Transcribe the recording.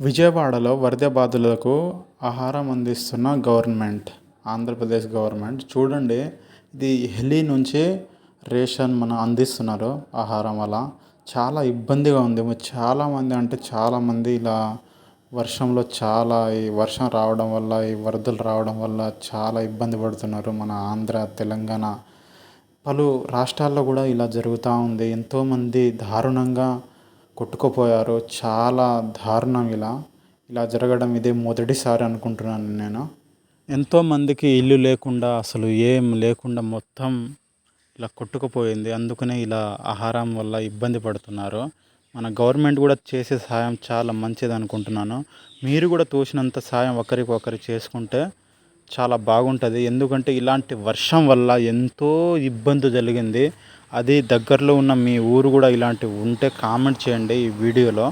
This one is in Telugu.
విజయవాడలో వరద బాధితులకు ఆహారం అందిస్తున్న గవర్నమెంట్ ఆంధ్రప్రదేశ్ గవర్నమెంట్. చూడండి ఇది ఢిల్లీ నుంచి రేషన్ మన అందిస్తున్నారు ఆహారం వల్ల. చాలా ఇబ్బందిగా ఉంది. చాలామంది అంటే చాలామంది ఇలా వర్షంలో చాలా ఈ వర్షం రావడం వల్ల ఈ వరదలు రావడం వల్ల చాలా ఇబ్బంది పడుతున్నారు మన ఆంధ్ర తెలంగాణ. పలు రాష్ట్రాల్లో కూడా ఇలా జరుగుతూ ఉంది. ఎంతోమంది దారుణంగా కొట్టుకుపోయారు చాలా దారుణం ఇలా. ఇలా జరగడం ఇదే మొదటిసారి అనుకుంటున్నాను నేను. ఎంతోమందికి ఇల్లు లేకుండా అసలు ఏం లేకుండా మొత్తం ఇలా కొట్టుకుపోయింది. అందుకనే ఇలా ఆహారం వల్ల ఇబ్బంది పడుతున్నారు. మన గవర్నమెంట్ కూడా చేసే సహాయం చాలా మంచిది అనుకుంటున్నాను. మీరు కూడా తోచినంత సాయం ఒకరికి ఒకరు చేసుకుంటే చాలా బాగుంటుంది. ఎందుకంటే ఇలాంటి వర్షం వల్ల ఎంతో ఇబ్బంది జరిగింది. అది దగ్గరలో ఉన్న మీ ఊరు కూడా ఇలాంటివి ఉంటే కామెంట్ చేయండి ఈ వీడియోలో.